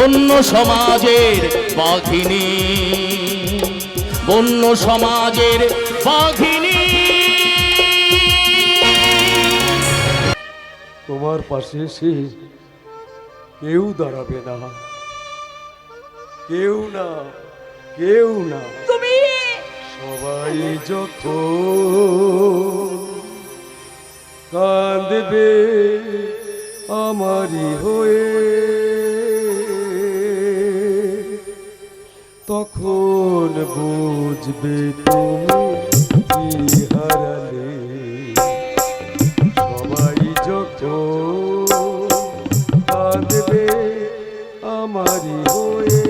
বন্য সমাজের বাঘিনী। বন্য সমাজের বাঘিনী। তোমার পাশে সে কেউ দাঁড়াবে না। কেউ না কেউ না। তুমি সবাই যখন কাঁদবে আমারই হয়ে তখন বুঝবে তুমি কি হারালে। সবাই যখন কাঁদবে আমারই হয়ে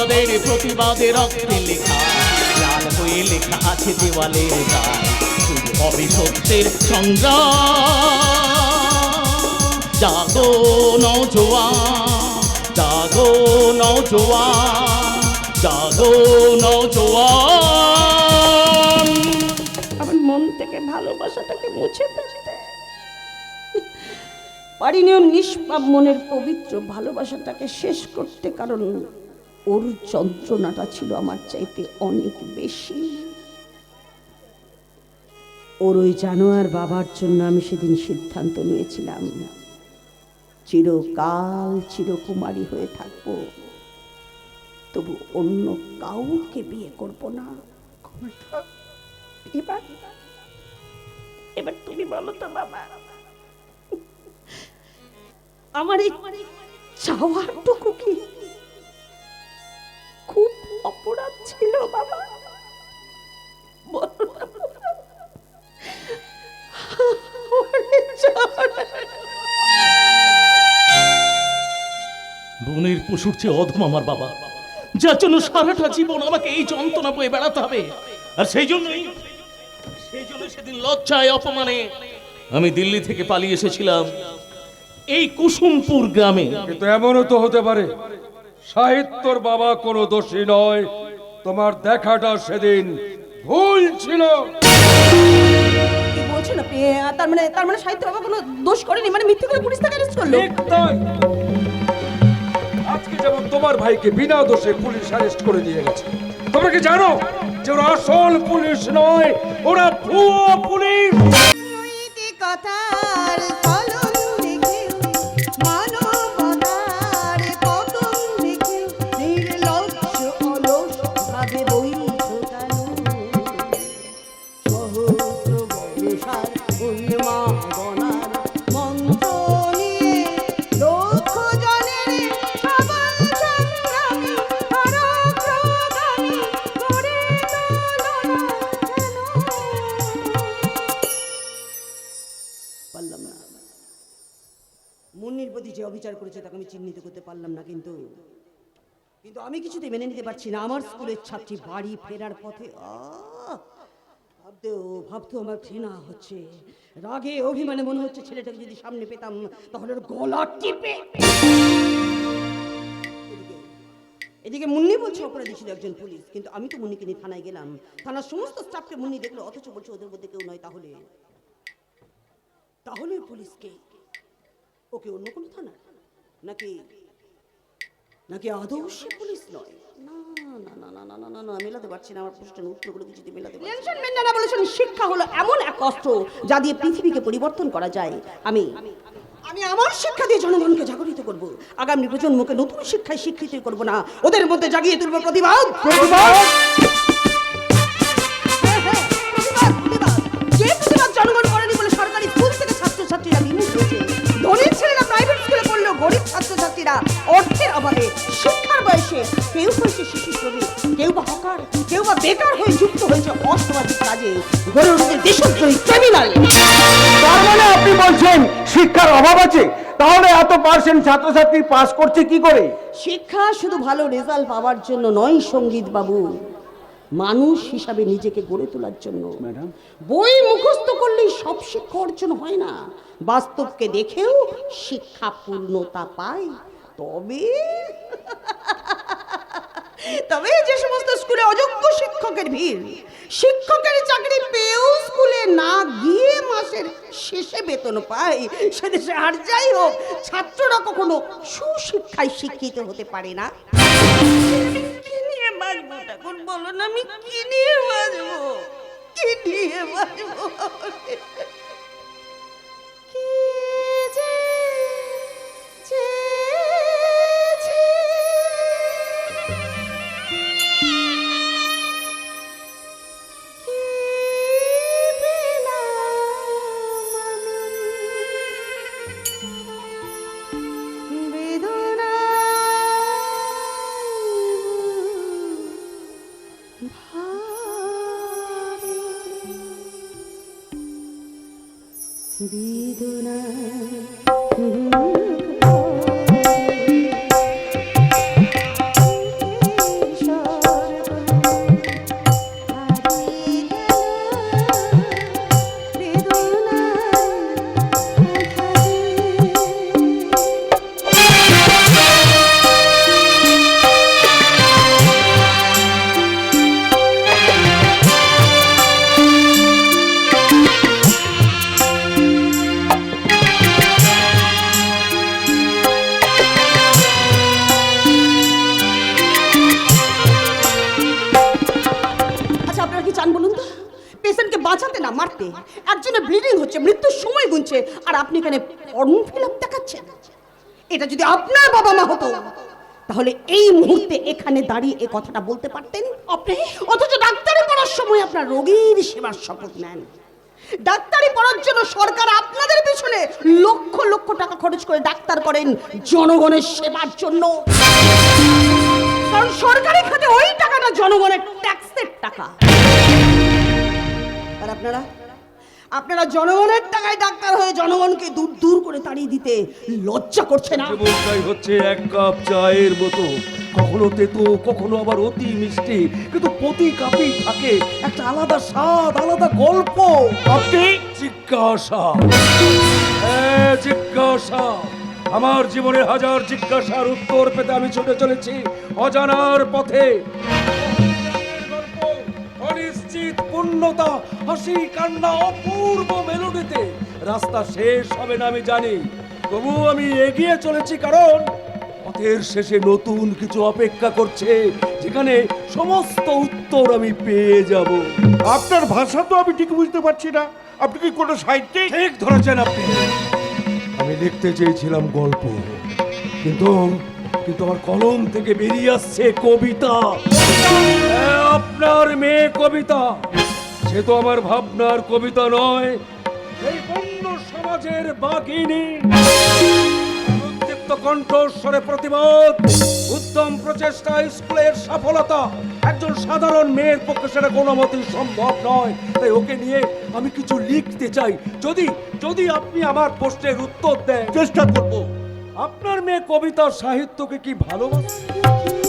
আমাদের প্রতিবাদে রক্তে লেখা। লাল হয়ে লেখা আছে দেওয়ালের গায় শুরু হবে সত্যের সংগ্রাম। জাগো নওজোয়ান জাগো নওজোয়ান জাগো নওজোয়ান আমার মন থেকে ভালোবাসাটাকে মুছে ফেলতে পারিনি ওর নিষ্পাপ মনের পবিত্র ভালোবাসাটাকে শেষ করতে, কারণ ওর যন্ত্রণাটা ছিল আমার চাইতে অনেক বেশি। ওর ওই জানোয়ার বাবার জন্য আমি সেদিন সিদ্ধান্ত নিয়েছিলাম। চিরকাল চিরকুমারী হয়ে থাকব। তবু অন্য কাউকে বিয়ে করব না। এবার এবার তুমি বলো তো বাবা, আমার এই চাওয়াটুকু কি? অপরাধ ছিল বাবা। বনের পশুর চেয়ে অধম আমার বাবা। যার জন্য সারাটা জীবন আমাকে এই যন্ত্রণা বয়ে বেড়াতে হবে। আর সেই জন্যই সেই জন্য সেদিন লজ্জায় অপমানে আমি দিল্লি থেকে পালিয়ে এসেছিলাম এই কুসুমপুর গ্রামে। এমনও তো হতে পারে। সাহিত্যর বাবা কোনো দোষী নয়। তোমার দেখাটা সেদিন ভুল ছিল। কি বলছেন আপনি? তার মানে তার মানে সাহিত্য বাবা কোনো দোষ করেনি? মানে মিথ্যে করে পুলিশ তাকে অ্যারেস্ট করল? ঠিক তাই। আজকে যেমন তোমার ভাইকে বিনা দোষে পুলিশ অ্যারেস্ট করে দিয়ে গেছে তোমরা কি জানো যে ওরা আসল পুলিশ নয়? ওরা ভুয়ো পুলিশ। নৈতিকতার কিন্তু আমি কিছুতে মেনে নিতে পারছি না। আমার স্কুলের ছাত্রী বাড়ি ফেরার পথে! ভাবতেও ভাবতেও আমার ঘৃণা হচ্ছে। রাগে, অভিমানে মনে হচ্ছে ছেলেটাকে যদি সামনে পেতাম, তাহলে ওর গলা টিপে। এদিকে- এদিকে মুন্নি বলছে, অপরাধী ছিল একজন পুলিশ, কিন্তু আমি তো মুন্নিকে নিয়ে থানায় গেলাম। থানার সমস্ত স্টাফকে মুন্নি দেখল, অথচ বলছে ওদের মধ্যে কেউ নয়, তাহলে? তাহলে পুলিশকে? ওকে অন্য কোনো থানা? নাকি নাকি আদৌ সে পুলিশ নয়? না না না না না না না না মেলাতে পারছি না আমার প্রশ্নের উত্তরগুলো কিছুতে মেলাতে পারছি টেনশন মেন্ডারা বলেছেন শিক্ষা হলো এমন এক অস্ত্র যা দিয়ে পৃথিবীকে পরিবর্তন করা যায়। আমি আমি আমার শিক্ষা দিয়ে জনগণকে জাগরিত করব। আগামী প্রজন্মকে নতুন শিক্ষায় শিক্ষিত করব না। ওদের মধ্যে জাগিয়ে তুলব প্রতিবাদ। প্রতিবাদ! অভাবে শিক্ষার বয়সে কেউ হয়েছে শিশু শ্রমিক কেউ বা হকার কেউ বা বেকার হয়ে যুক্ত হয়েছে অসামাজিক কাজে। গড়ে উঠেছে দেশদ্রোহী ক্রিমিনাল তার মানে আপনি বলছেন শিক্ষার অভাব আছে? তাহলে এত পার্সেন্ট ছাত্রছাত্রী পাস করছে কি করে? শিক্ষা শুধু ভালো রেজাল্ট পাওয়ার জন্য নয় সংগীত বাবু মানুষ হিসাবে নিজেকে গড়ে তোলার জন্য। ম্যাডাম বই মুখস্থ করলেই সব শিক্ষা অর্জন হয় না। বাস্তবকে দেখেও শিক্ষা পূর্ণতা পায়। তবে তবে যে সমস্ত স্কুলে অযোগ্য শিক্ষকের ভিড় শিক্ষকের চাকরি পেয়েও স্কুলে না গিয়ে মাসের শেষে বেতন পায়। সে দেশে আর যাই হোক ছাত্ররা কখনো সুশিক্ষায় শিক্ষিত হতে পারে না। বলো না আমি কি নিয়ে বাঁচবো কি নিয়ে বাঁচবো এটা যদি আপনার বাবা মা হতো, তাহলে এই মুহূর্তে এখানে দাঁড়িয়ে এ কথাটা বলতে পারতেন। আপনি অথচ ডাক্তারি পড়ার সময় আপনার রোগীর সেবার শপথ নেন। ডাক্তারি পড়ার জন্য সরকার আপনাদের পিছনে লক্ষ লক্ষ টাকা খরচ করে ডাক্তার করেন জনগণের সেবার জন্য। কারণ সরকারি খাতে ওই টাকাটা জনগণের ট্যাক্সের টাকা। আর আপনারা? আপনারা জনগণের টাকায় ডাক্তার হয়ে জনগণকে দূর দূর করে তাড়িয়ে দিতে লজ্জা করছে না। জীবনটাই হচ্ছে এক কাপ চায়ের মতো। কখনো তেতো কখনো আবার অতি মিষ্টি। কিন্তু প্রতি কাপেই থাকে একটা আলাদা স্বাদ আলাদা গল্প। আপনি? জিজ্ঞাসা। হ্যাঁ, জিজ্ঞাসা। আমার জীবনের হাজার জিজ্ঞাসার উত্তর পেতে আমি ছুটে চলেছি অজানার পথে। পূর্ণতা হাসি কান্না অপূর্ব মেলোডিতে রাস্তা শেষ হবে না আমি জানি। তবু আমি এগিয়ে চলেছি কারণ পথের শেষে নতুন কিছু অপেক্ষা করছে যেখানে সমস্ত উত্তর আমি পেয়ে যাব। আপনার ভাষা তো আমি ঠিক বুঝতে পারছি না। আপনি কি কোনো সাহিত্যিক? ঠিক ধরেছেন আপনি। আমি লিখতে চেয়েছিলাম গল্প কিন্তু কিন্তু আমার কলম থেকে বেরিয়ে আসছে কবিতা। আপনার মেয়ে কবিতা। সে তো আমার ভাবনার কবিতা নয়। এই বন্য সমাজের বাঘিনী। উদ্দীপ্ত কণ্ঠস্বরে প্রতিবাদ। উত্তম প্রচেষ্টা স্কুলের সফলতা। একজন সাধারণ মেয়ের পক্ষে সেটা কোনো মতেই সম্ভব নয়। তাই ওকে নিয়ে আমি কিছু লিখতে চাই। যদি যদি আপনি আমার প্রশ্নের উত্তর দেন। চেষ্টা করব। আপনার মেয়ে কবিতা সাহিত্যকে কি ভালোবাসে?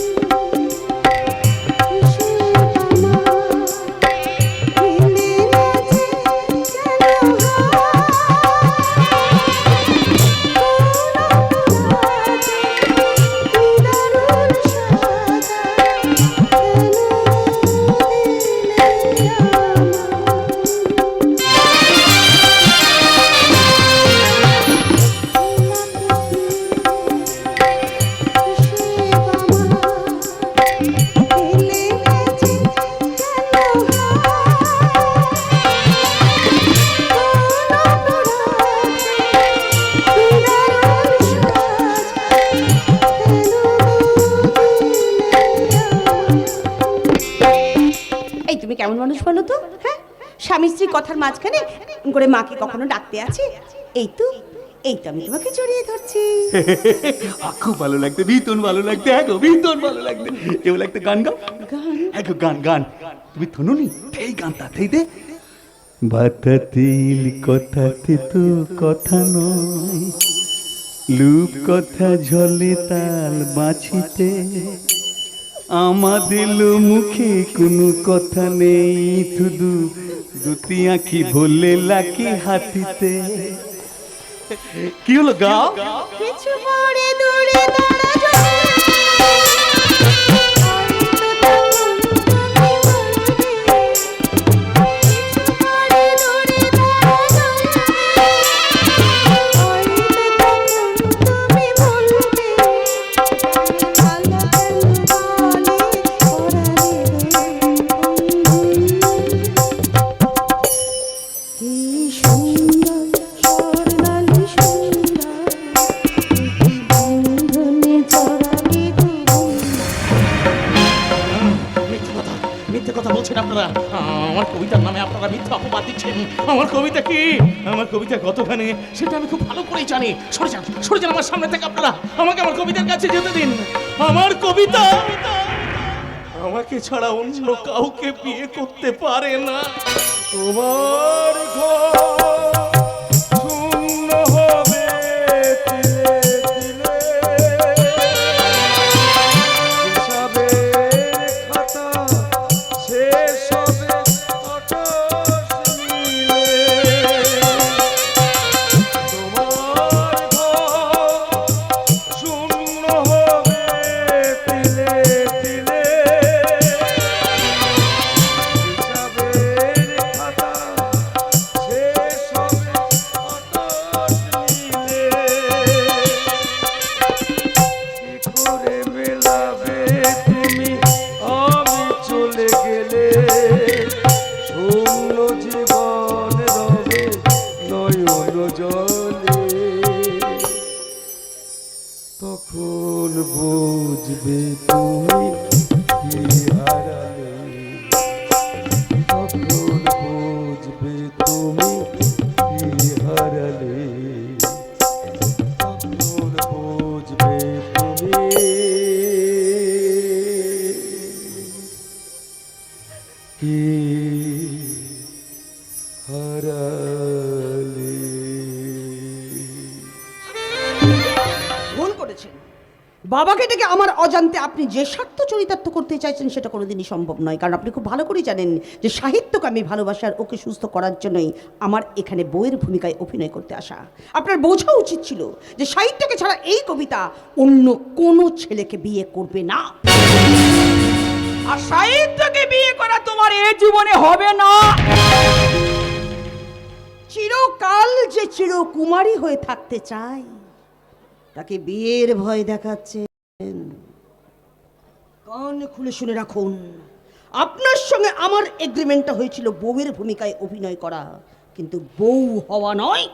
কথার মাঝখানে করে মাকে কখনো ডাকতে আছে? এই তো এই তো আমি তোমাকে জড়িয়ে ধরছি। খুব ভালো লাগছে। ভীষণ ভালো লাগছে। একো গো ভীষণ ভালো লাগছে। কেউ লাগতে গান গাও। গান? হ্যাঁ গান গান। তুমি থনুনি? এই গানটা থেই দে। বাতাতিল কথাতে তো কথা নয় লুপ কথা ঝলে তাল বাঁচিতে আমাদের মুখে কোনো কথা নেই শুধু দুটি আঁখি ভুলে লাকি হাতিতে। কি হলো গাও? কিছু পরে দূরে কবিতা কতখানে, সেটা আমি খুব ভালো করেই জানি। সরে যান সরে যান আমার সামনে থেকে আপনারা। আমাকে আমার কবিতার কাছে যেতে দিন। আমার কবিতা, আমাকে ছাড়া অন্য কাউকে বিয়ে করতে পারে না। তোমার ঘর অজান্তে আপনি যে স্বার্থ চরিতার্থ করতে চাইছেন সেটা কোনোদিনই সম্ভব নয়। কারণ আপনি খুব ভালো করেই জানেন যে সাহিত্যকে আমি ভালোবাসার ওকে সুস্থ করার জন্যই আমার এখানে বইয়ের ভূমিকায় অভিনয় করতে আসা। আপনার বোঝা উচিত ছিল যে সাহিত্যকে ছাড়া এই কবিতা অন্য কোনো ছেলেকে বিয়ে করবে না। আর সাহিত্যকে বিয়ে করা তোমার এ জীবনে হবে না। চিরকাল যে চিরকুমারী হয়ে থাকতে চায় তাকে বিয়ের ভয় দেখাচ্ছেন। কান খুলে শুনে রাখুন। আপনার সঙ্গে আমার এগ্রিমেন্টটা হয়েছিল বউয়ের ভূমিকায় অভিনয় করা কিন্তু বউ হওয়া নয়।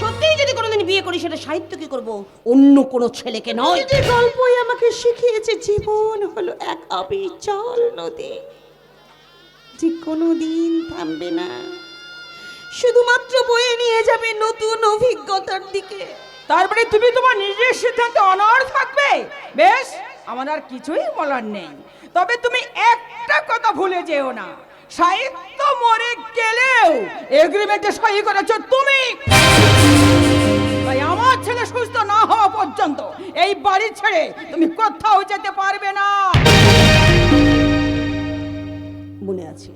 সত্যিই যদি কোনোদিন বিয়ে করি সেটা সাহিত্য কি করব? অন্য কোনো ছেলেকে নয়। যে গল্পই আমাকে শিখিয়েছে জীবন হলো এক অবিচল নদী যে কোনো দিন থামবে না। শুধুমাত্র বয়ে নিয়ে যাবে নতুন অভিজ্ঞতার দিকে। তারপরে তুমি তোমার নিজের সিদ্ধান্তে অনড় থাকবে? বেশ। আমার আর কিছুই বলার নেই। তবে তুমি একটা কথা ভুলে যেও না। সাহিত্য মরে গেলেও এগ্রিমেন্টে সই করেছ তুমি। তাই আমার ছেলে সুস্থ না হওয়া পর্যন্ত এই বাড়ি ছেড়ে তুমি কোথাও যেতে পারবে না। মনে আছে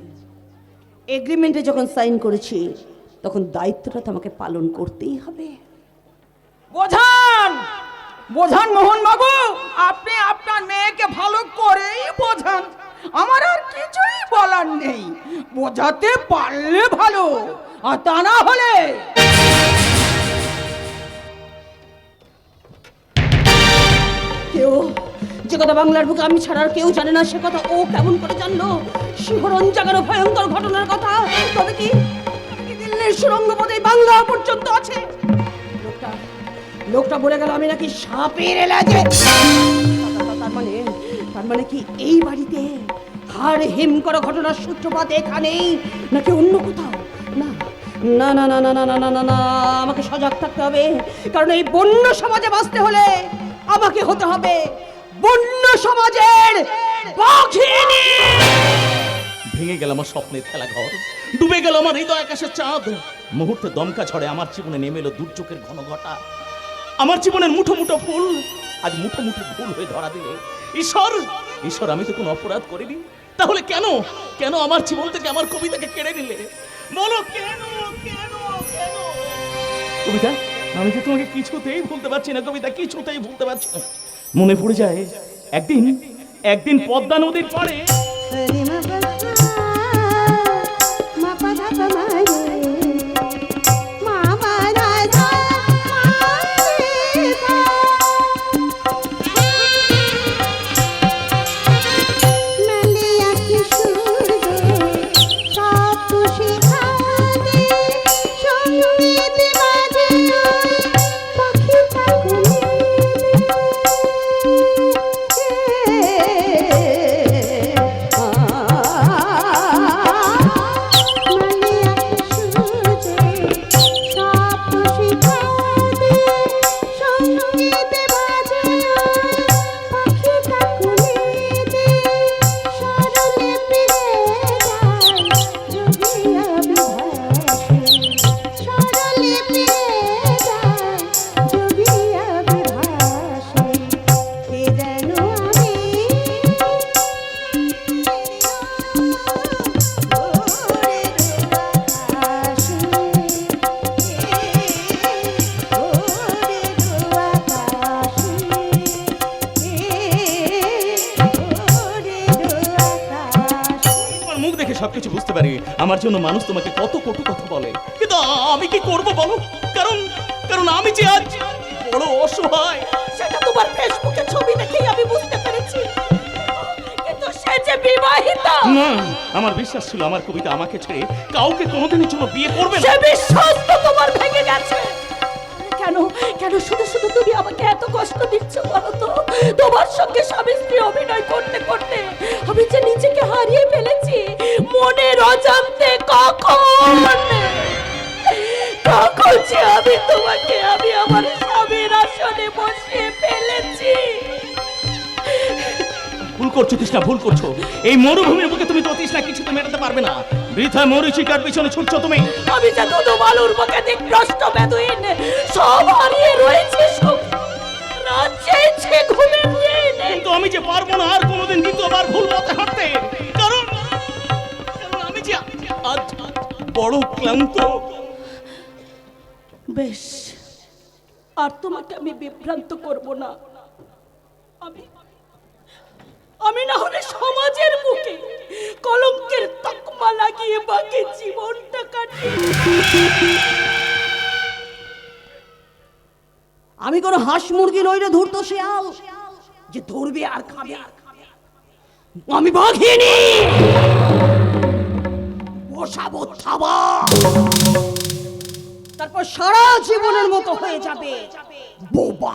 এগ্রিমেন্টে যখন সাইন করেছি তখন দায়িত্বটা তোমাকে পালন করতেই হবে। বোঝান! বোঝান মোহন বাবু, আপনি আপনার মেয়েকে ভালো করেই বোঝান। আমার আর কিছুই বলার নেই। বোঝাতে পারলে ভালো, আর তা না হলে। কেউ যে কথা বাংলার বুকে আমি ছাড়া আর কেউ জানে না, সে কথা ও কেমন করে জানলো? শিহরণ জাগানো ভয়ঙ্কর ঘটনার কথা। তবে কি? দিল্লির সুরঙ্গ পথে বাংলা পর্যন্ত আছে? লোকটা বলে গেল আমি নাকি সাপের এলাজে তার মানে তার মানে কি এই বাড়িতে হাড় হিম করা ঘটনার সূত্রপাত এখানেই নাকি অন্য কোথাও না না না না না না না না না না আমাকে সজাগ থাকতে হবে কারণ এই বন্য সমাজে বাঁচতে হলে আমাকে হতে হবে বন্য সমাজের ভেঙে গেল আমার স্বপ্নের খেলা ঘর ডুবে গেল আমার হৃদয় আকাশের চাঁদ মুহূর্তে দমকা ঝড়ে আমার জীবনে নেমে এলো দুর্যোগের ঘন ঘটা আমার জীবনের মুঠো মুঠো ফুল আজ মুঠো মুঠো ভুল হয়ে ধরা দিলে। ঈশ্বর ঈশ্বর, আমি তো কোনো অপরাধ করিনি। তাহলে কেন? কেন আমার জীবন থেকে আমার কবিতাকে কেড়ে নিলে? বলো কেন কবিতা, আমি তো তোমাকে কিছুতেই ভুলতে পারছি না, কবিতা, কিছুতেই ভুলতে পারছি না। মনে পড়ে যায়, একদিন একদিন পদ্মা নদীর পাড়ে বুঝতে পারি। আমার জন্য মানুষ তোমাকে কত কটু কথা বলে। কিন্তু আমি কি করব বলো? কারণ কারণ আমি যে আজ বড় অসহায়, সেটা তোমার ফেসবুকে ছবি দেখেই আমি বুঝতে পেরেছি। কিন্তু সে যে বিবাহিত! না, আমার বিশ্বাস ছিল আমার কবিতা আমাকে ছেড়ে কাউকে কোনোদিনের জন্য বিয়ে করবে না। সে বিশ্বাস তো তোমার ভেঙে গেছে। কেন শুধু শুধু তুমি আমাকে এত কষ্ট দিচ্ছ বলো তো? তোমার সঙ্গে স্বামী স্ত্রী অভিনয় করতে করতে আমি যে নিজেকে হারিয়ে ফেলেছি মনের অজান্তে কখন? কখন যে আমি তোমাকে, আমি আমার স্বামীর আসনে বসিয়ে ফেলেছি? ভুল করছ তৃষ্ণা ভুল করছ। এই মরুভূমির বুকে তুমি তো তৃষ্ণা কিছুতে মেটাতে পারবে না। বৃথা মরুচিকার পিছনে ছুটছো তুমি। আমি যে দুধু বালুর মুখে দিগ্রস্ত বেদুইন সব হারিয়ে রয়েছে চেয়েছে ঘুমের দিন কিন্তু আমি যে পারব না আর কোনোদিন দ্বিতীয়বার ভুল পথে হাঁটতে। কারণ আমি যে আজ বড় ক্লান্ত। বেশ আর তোমাকে আমি বিভ্রান্ত করব না। আমি আমি না হলে সমাজের মুখে কলঙ্কের তকমা লাগিয়ে বাকি জীবনটা কাটিয়ে আমি কোনো হাঁস মুরগি নই রে ধরতো শেয়াল যে ধরবে আর খাবে। আর খাবে আমি বাঘিনি! বসাবো থাবা। তারপর সারা জীবনের মতো হয়ে যাবে বোবা।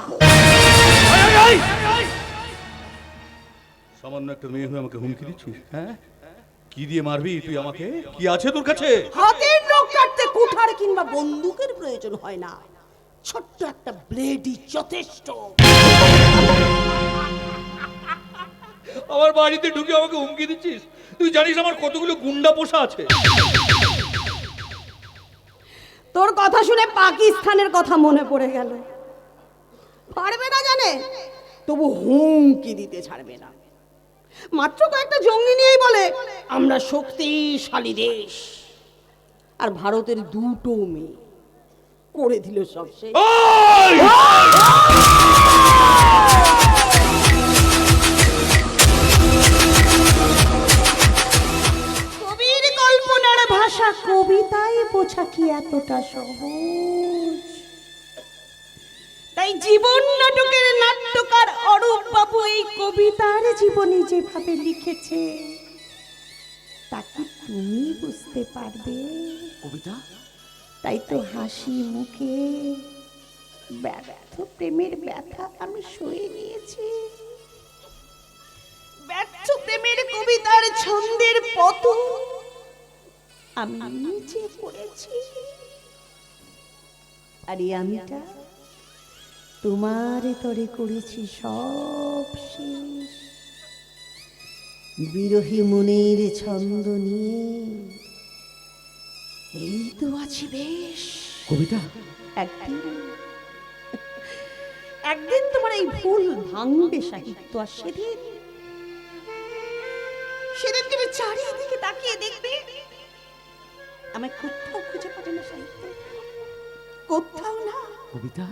সামান্য একটা মেয়ে হয়ে আমাকে হুমকি দিচ্ছিস হ্যাঁ? কি দিয়ে মারবি তুই আমাকে? কি আছে তোর কাছে? হাতের নখ কাটতে কুঠার কিংবা বন্দুকের প্রয়োজন হয় না। ছোট্ট একটা ব্লেডই যথেষ্ট। আমার বাড়িতে ঢুকে আমাকে হুমকি দিচ্ছিস? তুই জানিস আমার কতগুলো গুন্ডা পোষা আছে? তোর কথা শুনে পাকিস্তানের কথা মনে পড়ে গেল। পারবে না জানে? তবু হুমকি দিতে ছাড়বে না। মাত্র কয়েকটা জঙ্গি নিয়েই বলে আমরা শক্তিশালী দেশ। আর ভারতের দুটো মেয়ে করে দিল সব শেষ। কবির কল্পনার ভাষা কবিতায় বোঝা কি এতটা সহজ? তাই জীবন নাটকের নাট্যকার অরূপ বাবু এই কবিতার জীবনী যেভাবে লিখেছে তা কি তুমি বুঝতে পারবে? কবিতা? তাই তো হাসি মুখে ব্যর্থ প্রেমের ব্যথা আমি সয়ে নিয়েছি। ব্যর্থ প্রেমের কবিতার ছন্দের পত আমি নিচে পড়েছি আর আমিটা তোমার তরে করেছি সব শেষ। বিরহী মনের ছন্দ নিয়ে এই তো আছি বেশ। কবিতা? একদিন একদিন তোমার এই ভুল ভাঙবে সাহিত্য আর সেদিন সেদিন তুমি চারিদিকে তাকিয়ে দেখবে আমায় কোথাও খুঁজে পাবে না সাহিত্য। কোথাও না। কবিতা?